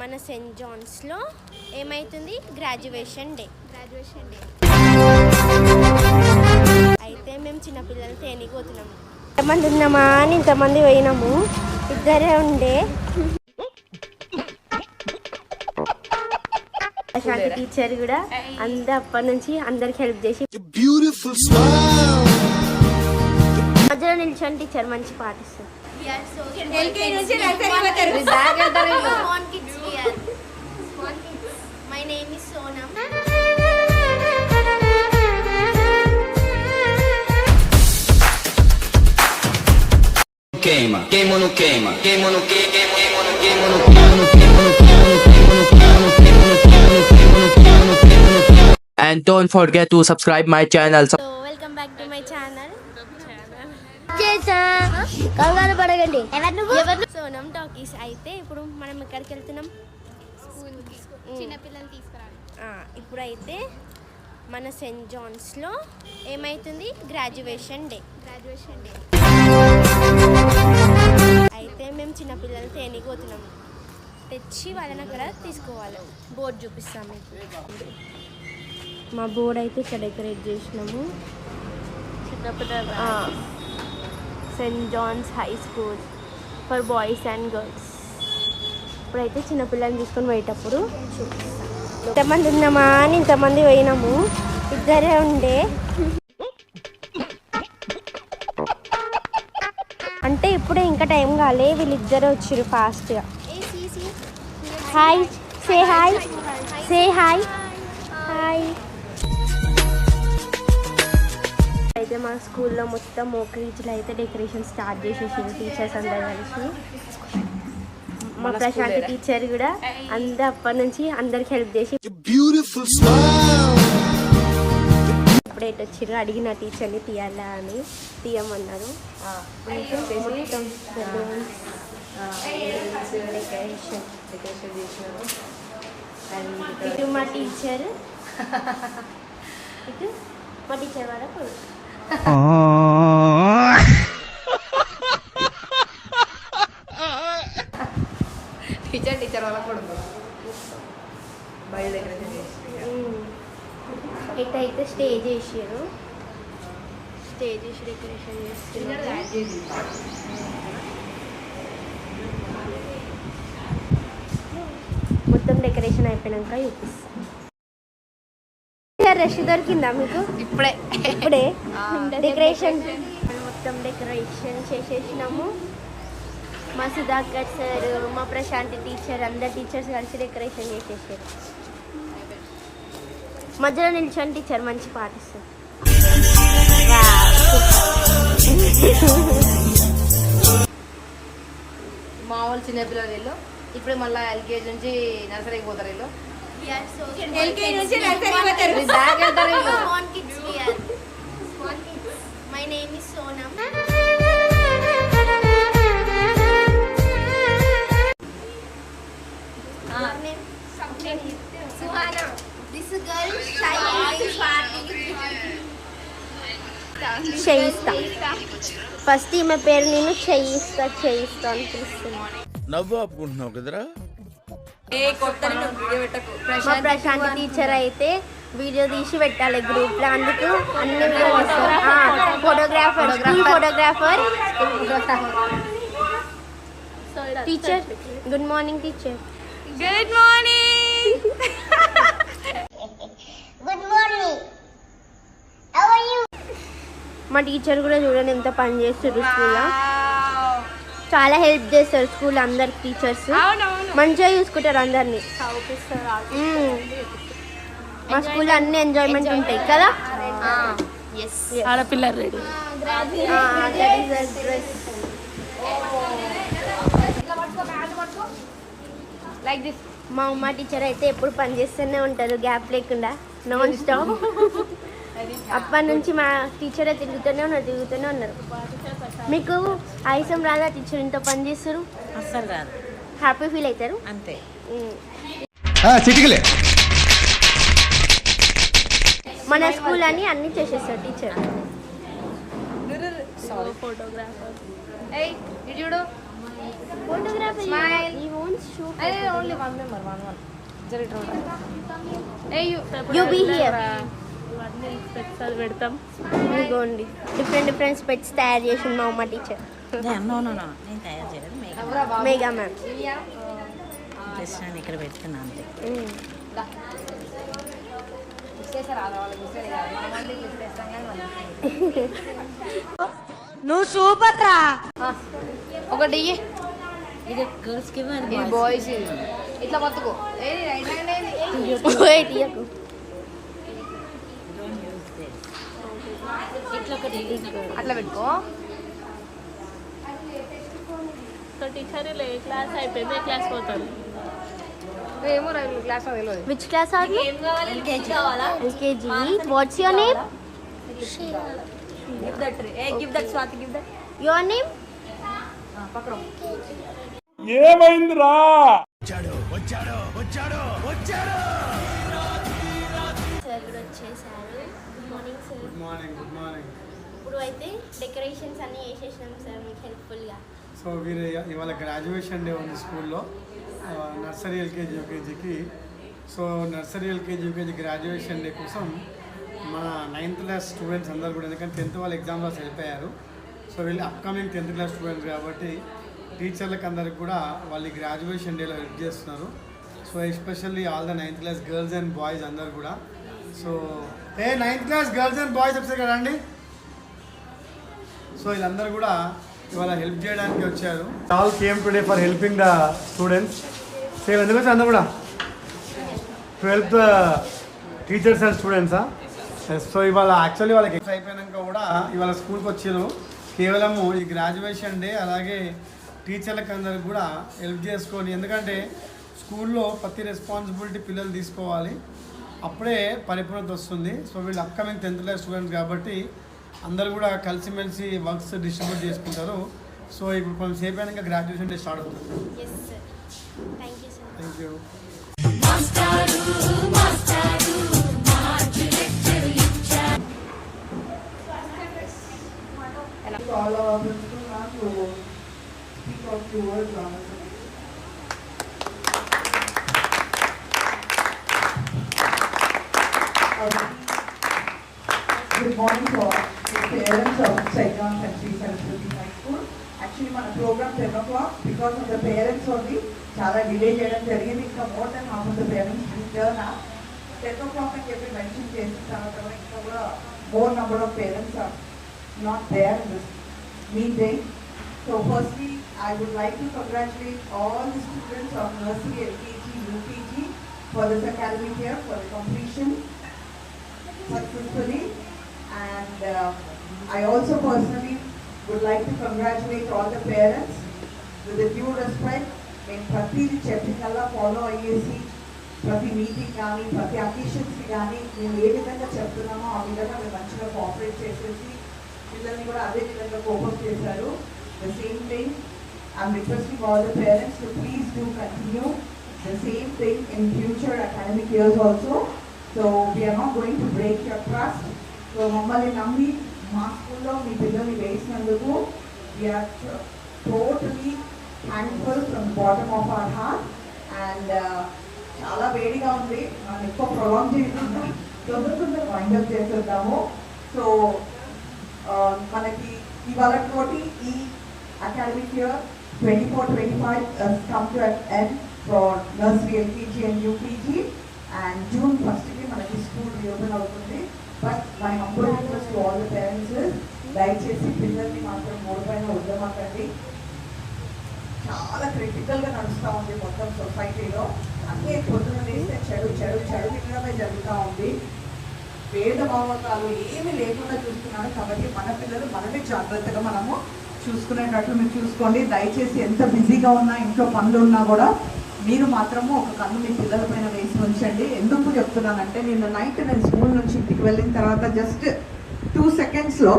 మన సెయింట్ జాన్స్లో ఏమైతుంది? Graduation day graduation day అయితే మేము చిన్నపిల్లలు తేనిపోతున్నాము. ఎంతమంది ఉన్నామా అని ఇంతమంది పోయినాము. ఇద్దరే ఉండే. ప్రశాంతి టీచర్ కూడా అందరు అప్పటి నుంచి అందరికి హెల్ప్ చేసి. మధ్యలో నిల్చొని టీచర్ మంచి పాటిస్తారు Queima, queima ou não queima? Queima ou não queima? Queima ou não queima? Queima ou não queima? Queima ou não queima? Queima ou não queima? Queima ou não queima? Queima ou não queima? And don't forget to subscribe my channel. So welcome back to my channel కంగారు పడగండి Sonam talkies అయితే ఇప్పుడు మనం ఎక్కడికి వెళ్తున్నాం స్కూల్కి చిన్నపిల్లలు తీసుకురాలి ఆ, ఇప్పుడైతే మన సెయింట్ జాన్స్లో ఏమైతుంది? గ్రాడ్యుయేషన్ డే గ్రాడ్యుయేషన్ డే అయితే మేము చిన్నపిల్లలు తేనిపోతున్నాము తెచ్చి వాళ్ళని అక్కడ తీసుకోవాలి. బోర్డు చూపిస్తాం మీకు. మా బోర్డు అయితే ఇక్కడ డెకరేట్ చేసినాము. Saint John's High School for boys and girls. ఇప్పుడైతే చిన్నపిల్లల్ని తీసుకొని పోయేటప్పుడు చూపిస్తాం. ఇంతమంది ఉన్నామా అని ఇంతమంది పోయినాము. ఇద్దరే ఉండే. అంటే ఇప్పుడే ఇంకా టైం కాలే వీళ్ళిద్దరే వచ్చారు ఫాస్ట్గా hi say hi say hi hi అయితే మా స్కూల్లో మొత్తం మోకరీచ్లో అయితే డెకరేషన్ స్టార్ట్ చేసేసింది టీచర్స్ అందరు కలిసి. మా ప్రశాంతి టీచర్ కూడా అందరు అప్పటి నుంచి అందరికి హెల్ప్ చేసి Beautiful smile. అప్పుడే వచ్చిర్రు? అడిగిన టీచర్ని తీయాలా అని తీయమన్నారు. అయితే మొత్తం. balloons, డెకరేషన్ ఇటు మా టీచర్ ఇటు మా టీచర్ వాళ్ళ కొడుకు. టీచర్ టీచర్ వాళ్ళ కొడుకు. బయట చేసి ఉమ్. ఇటైతే స్టేజ్ వేసారు స్టేజ్ వేసి డెకరేషన్ చేస్తున్నారు. మొత్తం డెకరేషన్ అయిపోయినాక చూపిస్తాం. రష్ దొరికిందా మీకు? ఇప్పుడే. ఇప్పుడే. డెకరేషన్. మొత్తం డెకరేషన్ చేసేసినాము. మా సుధాకర్ సార్ మా ప్రశాంతి టీచర్ అందరు టీచర్స్ కలిసి డెకరేషన్ చేసేసారు. మధ్యలో నిల్చొని టీచర్ మంచి పాటిస్తారు మా వాళ్ళు చిన్నపిల్లలు వీళ్ళు. ఇప్పుడే మళ్ళీ ఎల్కేజీ నుంచి నర్సరీకి పోతారు వీళ్ళు. ఎల్కేజీ నుంచి నర్సరీ పోతారు. వీళ్ళు బ్యాగ్ వెళ్తారు వీళ్ళు my name is Sonam first ఈమె పేరు నేను చేయిస్తా చేయిస్తా అని పిలుస్తున్నాను నవ్వు ఆపుకుంటున్నావు కదరా? ఏ కొత్త వీడియో పెట్టకు. మా ప్రశాంత్ టీచర్ అయితే వీడియో తీసి పెట్టాలి గ్రూప్లో. అందుకు అన్ని photographer photographer teacher good morning teacher good morning మా టీచర్ కూడా చూడండి ఎంత పని చేస్తారు స్కూల్లో. చాలా హెల్ప్ చేస్తారు స్కూల్ అందరు టీచర్స్. మంచిగా చూసుకుంటారు అందరినీ. మా స్కూల్ అన్ని ఎంజాయ్మెంట్ ఉంటాయి కదా? ఆడపిల్ల రెడీ. లైక్ దిస్ మా అమ్మ టీచర్ అయితే ఎప్పుడు పని చేస్తూనే ఉంటారు. గ్యాప్ లేకుండా. నాన్ స్టాప్ అప్పటి నుంచి మా టీచరే తిరుగుతూనే ఉన్నారు తిరుగుతూనే ఉన్నారు. మీకు ఆయుసం రాదా టీచర్ ఇంత పని చేస్తారు? అస్సలు రాదు. హ్యాపీ ఫీల్ అవుతారు? అంతే. మన స్కూల్ అని అన్ని చేసేస్తారు teacher. Photographer you be here ఇవన్నీ స్పెట్స్ అది పెడతాం. ఇదిగోండి. డిఫరెంట్ డిఫరెంట్ స్పెట్స్ తయారు చేసింది మా అమ్మ టీచర్ నో నో నో నేను తయారు చేయలేదు. మేఘ మ్యామ్ జస్ట్ నేను ఇక్కడ అంతే. నువ్వు సూపర్ రా ఒకటి ఇయ్యి. ఇది గర్ల్స్కి ఇది బాయ్స్ ఇట్లా బతుకో ఏది రైట్ హ్యాండ్ ఏది ఇట్లా ఒకటి అట్లా పెట్టుకో. సో టీచర్ లే క్లాస్ అయిపోయింది ఏ క్లాస్ పోతారు. ఏమో క్లాస్ తెలియదు which class are you LKG కావాలా? LKG what's your name give that a give that Swathi give that your name పక్కన సార్ ఇప్పుడు అయితే డెకరేషన్స్ అన్నీ వేసేసినాం సార్ మీకు హెల్ప్ఫుల్గా సో వీరు ఇవాళ గ్రాడ్యుయేషన్ డే ఉంది స్కూల్లో. Nursery LKG యూకేజీకి. So nursery LKG UKG graduation day కోసం మన నైన్త్ క్లాస్ స్టూడెంట్స్ అందరూ కూడా ఎందుకంటే టెన్త్ వాళ్ళు ఎగ్జామ్ రాసి వెళ్ళిపోయారు. సో వీళ్ళు అప్కమింగ్ టెన్త్ క్లాస్ స్టూడెంట్స్ కాబట్టి టీచర్లకు అందరికి కూడా వాళ్ళు గ్రాడ్యుయేషన్ డేలో హెల్ప్ చేస్తున్నారు. So especially all the ninth class girls and boys అందరు కూడా. So A ninth class girls and boys వచ్చారు కదండి? సో వీళ్ళందరూ కూడా ఇవాళ హెల్ప్ చేయడానికి వచ్చారు. All came today for helping the students so వీళ్ళు ఎందుకు వచ్చారు అందరూ కూడా. To help the teachers and స్టూడెంట్సా so ఇవాళ యాక్చువల్లీ వాళ్ళకి ఎక్స్ అయిపోయాక కూడా ఇవాళ స్కూల్కి వచ్చారు కేవలము ఈ గ్రాడ్యుయేషన్ డే అలాగే టీచర్లకు అందరికి కూడా హెల్ప్ చేసుకొని ఎందుకంటే స్కూల్లో ప్రతి రెస్పాన్సిబిలిటీ పిల్లలు తీసుకోవాలి. అప్పుడే పరిపూర్ణత వస్తుంది. సో వీళ్ళు అప్కమింగ్ టెన్త్ క్లాస్ స్టూడెంట్స్ కాబట్టి అందరు కూడా కలిసిమెలిసి వర్క్స్ డిస్ట్రిబ్యూట్ చేసుకుంటారు సో ఇప్పుడు కొంచెంసేపు అయినాక గ్రాడ్యుయేషన్ డే స్టార్ట్ అవుతుంది థ్యాంక్ యూ Actually, మన programme ten o'clock because of the parents only. చాలా డిలే చేయడం జరిగింది. ఇంకా more than half of the parents return ten o'clock అని చెప్పి మెన్షన్ చేసిన తర్వాత కూడా ఇంకా కూడా more number of parents are not there in this meeting. So firstly I would like to congratulate all the students of nursery LKG UKG for this academic year for the completion successfully. And uh, I also personally would like to congratulate all the parents with the due respect. మేము ప్రతిదీ చెప్పినల్లా follow అయ్యేసి ప్రతి meeting కానీ ప్రతి అకేషన్స్కి కానీ మేము ఏ విధంగా చెప్తున్నామో ఆ విధంగా మేము మంచిగా కోఆపరేట్ చేసేసి పిల్లల్ని కూడా అదే విధంగా కోపప్ చేశారు the same thing I'm requesting all the parents to please do continue the same thing in future academic years also so we are not going to break your trust so మమ్మల్ని నమ్మి మా స్కూల్లో మీ పిల్లల్ని వేసినందుకు we are totally thankful from bottom of our heart and చాలా వేడిగా ఉంది. మనం ఎక్కువ ప్రొలాంగ్ చేయకుండా తొందర తొందర వైండప్ చేసేద్దాము. సో uh, మనకి ఇవాళ తోటి ఈ academic year twenty four twenty five come to end for nursery LKG and UKG and June ఫస్ట్కి మనకి స్కూల్ రీఓపెన్ అవుతుంది. But my humble request to all the parents దయచేసి పిల్లల్ని మాత్రం మూడు పైన వద్దమాకండి చాలా క్రిటికల్గా నడుస్తూ ఉంది మొత్తం సొసైటీలో అన్నీ పొద్దున లేస్తే చెడు చెడు చెడు వినడమే జరుగుతూ ఉంది. పేద భావకాలు ఏమీ లేకుండా చూస్తున్నాను. కాబట్టి మన పిల్లలు మనమే జాగ్రత్తగా మనము చూసుకునేటట్లు మీరు చూసుకోండి. దయచేసి ఎంత బిజీగా ఉన్నా ఇంట్లో పనులు ఉన్నా కూడా మీరు మాత్రము ఒక కన్ను మీ పిల్లల పైన వేసి ఉంచండి. ఎందుకు చెప్తున్నానంటే నిన్న నైట్ నేను స్కూల్ నుంచి ఇంటికి వెళ్ళిన తర్వాత జస్ట్ టూ సెకండ్స్లో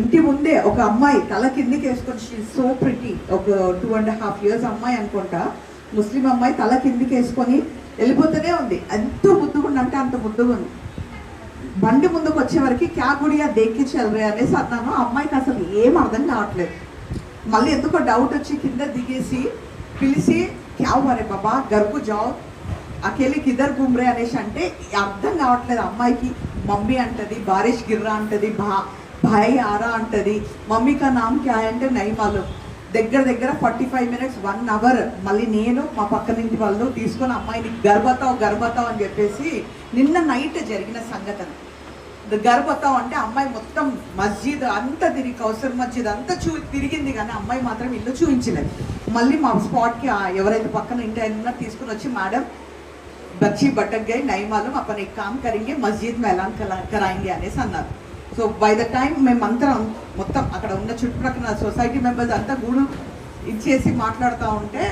ఇంటి ముందే ఒక అమ్మాయి తల కిందికి వేసుకొని షీ సో ప్రిటీ ఒక టూ అండ్ హాఫ్ ఇయర్స్ అమ్మాయి అనుకుంటా. ముస్లిం అమ్మాయి తల కిందికి వేసుకొని వెళ్ళిపోతూనే ఉంది. ఎంతో ముద్దుగా ఉందంటే అంత ముద్దుగా ఉంది. బండి ముందుకు వచ్చే వరకు క్యా గుడియా దేక్కి చల్రే అనేసి అన్నాను. ఆ అమ్మాయికి అసలు ఏం అర్థం కావట్లేదు. మళ్ళీ ఎందుకో డౌట్ వచ్చి కింద దిగేసి పిలిచి క్యావ్ మరే బాబా? గర్భు జావ్ అకేలి కిదర్ గుమ్రే అనేసి అంటే అర్థం కావట్లేదు అమ్మాయికి. మమ్మీ అంటది బారిష్ గిర్రా అంటది భా భాయ్ ఆరా అంటది. మమ్మీ కా నామ్ క్యా అంటే నైమాలు దగ్గర దగ్గర forty five minutes one hour మళ్ళీ నేను మా పక్కనింటి వాళ్ళు తీసుకొని అమ్మాయిని గర్భతావు గర్భతావు అని చెప్పేసి నిన్న నైట్ జరిగిన సంఘటన. గర్భతం అంటే అమ్మాయి మొత్తం మస్జిద్ అంతా తిరిగి కౌసర్ మస్జిద్ అంతా చూ తిరిగింది కానీ అమ్మాయి మాత్రం ఇల్లు చూపించలేదు. మళ్ళీ మా స్పాట్కి ఎవరైతే పక్కన ఇంటి అయినా తీసుకుని వచ్చి మేడం బక్షి బట్టక్ గై నయమాలం అప్పని కామ్ కరింగి మస్జిద్ మేలాం కరాయింగి అనేసి అన్నారు. సో బై ద టైం మేమంతరం మొత్తం అక్కడ ఉన్న చుట్టుపక్కల సొసైటీ మెంబర్స్ అంతా గూడు ఇచ్చేసి మాట్లాడుతూ ఉంటే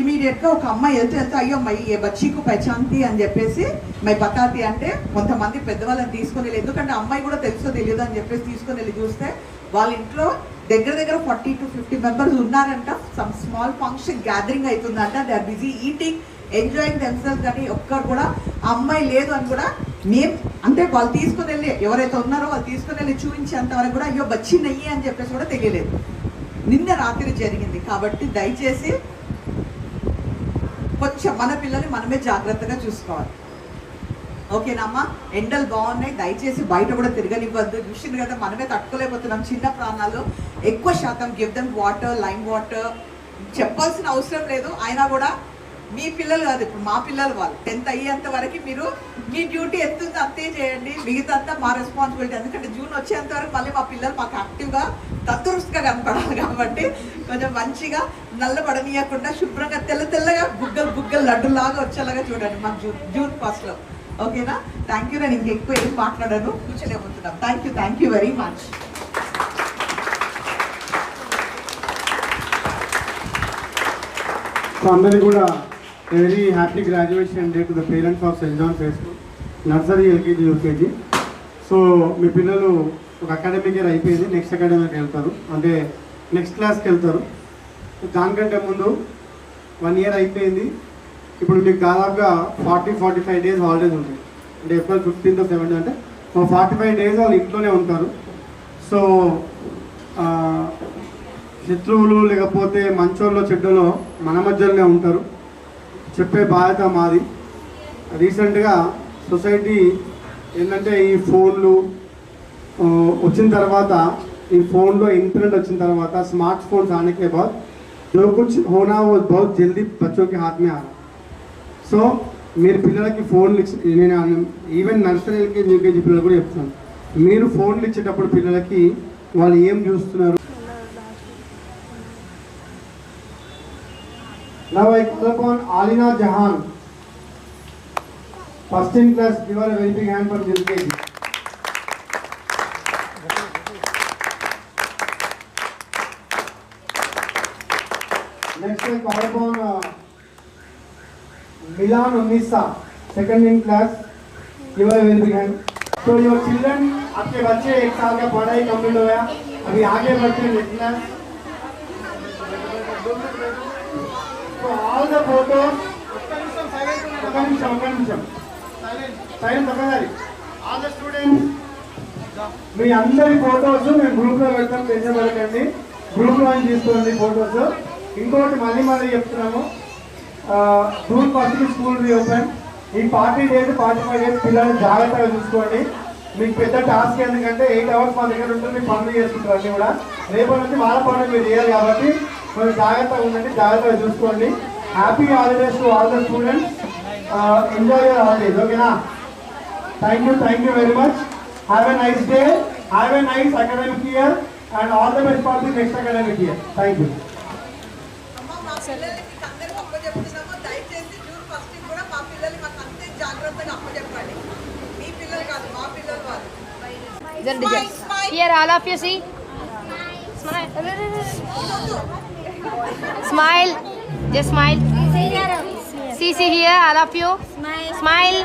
ఇమీడియట్గా ఒక అమ్మాయి వెళ్తే వెళ్తే అయ్యో మై ఏ బచ్చీకు పెచాంతి అని చెప్పేసి మై బతాతి అంటే కొంతమంది పెద్దవాళ్ళని తీసుకొని వెళ్ళి ఎందుకంటే అమ్మాయి కూడా తెలుసో తెలియదు అని చెప్పేసి తీసుకొని వెళ్ళి చూస్తే వాళ్ళ ఇంట్లో దగ్గర దగ్గర ఫార్టీ టు ఫిఫ్టీ మెంబర్స్ ఉన్నారంట. సమ్ స్మాల్ ఫంక్షన్ గ్యాదరింగ్ అవుతుందంట. They are busy eating enjoying themselves కానీ ఒక్కరు కూడా ఆ అమ్మాయి లేదు అని కూడా నేమ్ అంటే వాళ్ళు తీసుకుని వెళ్ళి ఎవరైతే ఉన్నారో వాళ్ళు తీసుకుని వెళ్ళి చూపించేంత వరకు కూడా అయ్యో బచ్చి నయ్యి అని చెప్పేసి కూడా తెలియలేదు. నిన్న రాత్రి జరిగింది. కాబట్టి దయచేసి కొంచెం మన పిల్లల్ని మనమే జాగ్రత్తగా చూసుకోవాలి. ఓకేనమ్మా? ఎండలు బాగున్నాయి. దయచేసి బయట కూడా తిరగనివ్వద్దు. చూసింది కదా మనమే తట్టుకోలేకపోతున్నాం. చిన్న ప్రాణాలు. ఎక్కువ శాతం give them water lime water. చెప్పాల్సిన అవసరం లేదు. అయినా కూడా మీ పిల్లలు కాదు ఇప్పుడు మా పిల్లలు వాళ్ళు. టెన్త్ అయ్యేంత వరకు మీరు మీ డ్యూటీ ఎత్తుంది అంతే చేయండి. మిగతా అంతా మా రెస్పాన్సిబిలిటీ. ఎందుకంటే జూన్ వచ్చేంత వరకు మళ్ళీ మా పిల్లలు మాకు యాక్టివ్గా తత్తురుస్తుగా కనపడాలి కాబట్టి కొంచెం మంచిగా నల్లబడనీయకుండా శుభ్రంగా తెల్ల తెల్లగా బుగ్గలు బుగ్గలు లడ్డులాగా వచ్చేలాగా చూడండి మాకు జూన్ జూన్ ఫస్ట్లో ఓకేనా? థ్యాంక్ యూ నేను ఇంకెక్కువ ఏం మాట్లాడాను. కూర్చోలేకపోతున్నాం thank you thank you very much so అందరికీ కూడా very happy graduation day to the parents of Saint John face nursery LKG UKG so మీ పిల్లలు ఒక అకాడమిక్ ఇయర్ అయిపోయింది నెక్స్ట్ అకాడమిక్ వెళ్తారు. అంటే నెక్స్ట్ క్లాస్కి వెళ్తారు. దానికంటే ముందు వన్ ఇయర్ అయిపోయింది. ఇప్పుడు మీకు దాదాపుగా forty forty five days holidays ఉంటాయి. అంటే ఏప్రిల్ ఫిఫ్టీన్త్ సెవెంత్ అంటే ఒక ఫార్టీ ఫైవ్ డేస్ వాళ్ళు ఇంట్లోనే ఉంటారు. సో శత్రువులు లేకపోతే మంచోళ్ళు చెడ్డలో మన మధ్యలోనే ఉంటారు. చెప్పే బాధ్యత మాది. రీసెంట్గా సొసైటీ ఏంటంటే ఈ ఫోన్లు వచ్చిన తర్వాత ఈ ఫోన్లో ఇంటర్నెట్ వచ్చిన తర్వాత స్మార్ట్ ఫోన్స్ ఆనకే బాగా जो कुछ होना वो बहुत जल्दी बच्चों के हाथ में आ रहा సో మీరు పిల్లలకి ఫోన్లు ఇచ్చి నేను ఈవెన్ నర్సరీ ఎల్కేజీ యూకేజీ పిల్లలు కూడా చెప్తున్నాను మీరు ఫోన్లు ఇచ్చేటప్పుడు పిల్లలకి వాళ్ళు ఏం చూస్తున్నారు Now I call upon Alina Jahan. First in class, give her a in class. Give her a very big hand. So your children, आपके बच्चे एक साल का पढ़ाई कंप्लीट हो गया अभी आगे बढ़ते हैं next class. So all the photos, ఒక నిమిషం ఒక నిమిషం సైలెంట్ ఒకసారి ఆల్ ద స్టూడెంట్స్ మీ అందరి ఫోటోస్ మేము గ్రూప్ లో పెడతాం టెన్షన్ పడకండి గ్రూప్ లో తీసుకోండి ఫోటోస్ ఇంకోటి మళ్ళీ మళ్ళీ చెప్తున్నాము. June first school reopen. ఈ forty days forty five days పిల్లల్ని జాగ్రత్తగా చూసుకోండి. మీకు పెద్ద టాస్క్ ఎందుకంటే ఎయిట్ అవర్స్ మా దగ్గర ఉంటుంది మీరు పనులు చేసుకుంటారు అన్నీ కూడా. రేపటి నుంచి వాళ్ళ పనులు మీరు చేయాలి కాబట్టి కొంచెం జాగ్రత్తగా ఉండండి జాగ్రత్తగా చూసుకోండి. Happy holidays to all the students enjoy your holidays ఓకేనా thank you thank you very much have a nice day have a nice academic year and all the best for the next academic year thank you అమ్మ మా పిల్లల్ని మీకు అందరికి అప్పచెప్తున్నాము దయచేసి June first కూడా మా పిల్లల్ని మాకు అంతే జాగ్రత్తగా అప్పచెప్పండి మీ పిల్లలు కాదు మా పిల్లలు వాళ్ళు Here, all of you see. Smile. Smile. Just smile. See, see here, all of you. Smile. Smile.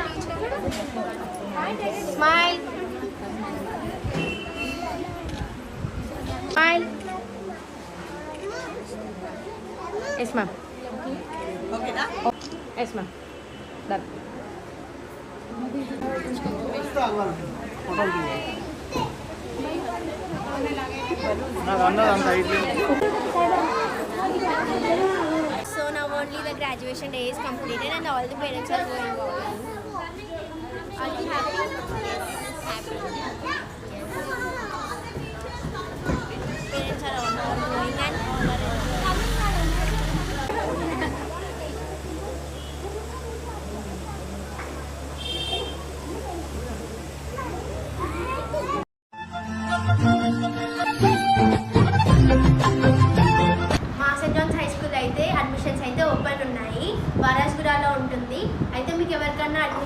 Smile. Smile. Yes, ma'am. Okay, na? Yes, ma'am. Done. So now only the graduation day is completed and all the parents are going home. Are you happy? Yes, happy.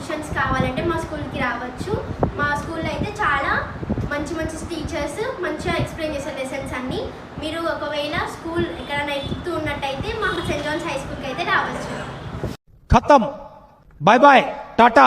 Tuitions కావాలంటే మా స్కూల్కి రావచ్చు. మా స్కూల్లో అయితే చాలా మంచి మంచి టీచర్స్ మంచిగా ఎక్స్ప్లెయిన్ చేసే లెసన్స్ అన్నీ. మీరు ఒకవేళ స్కూల్ ఎక్కడైనా ఎక్కుతూ ఉన్నట్టయితే మా సెంట్ జాన్స్ హై స్కూల్కి అయితే రావచ్చు. ఖతం. Bye bye Tata.